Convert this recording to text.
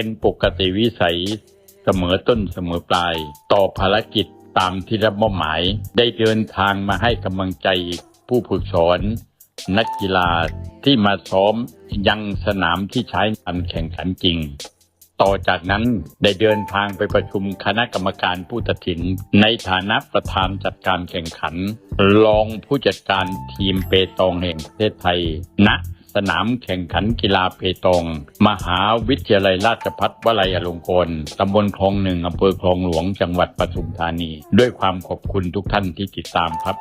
เป็นปกติวิสัยเสมอต้นเสมอปลาย ต่อภารกิจตามที่รับมอบหมาย ได้เดินทางมาให้กำลังใจผู้ฝึกสอน นักกีฬาที่มาซ้อมยังสนามที่ใช้การแข่งขันจริง ต่อจากนั้นได้เดินทางไปประชุมคณะกรรมการผู้ตัดสิน ในฐานะประธานจัดการแข่งขัน รองผู้จัดการทีมเปตองแห่งประเทศไทยณ สนามแข่งขันกีฬาเปตอง มหาวิทยาลัยราชภัฏวลัยอลงกรณ์ตำบลคลองหนึ่งอำเภอคลองหลวงจังหวัดปทุมธานี ด้วยความขอบคุณทุกท่านที่ติดตามครับ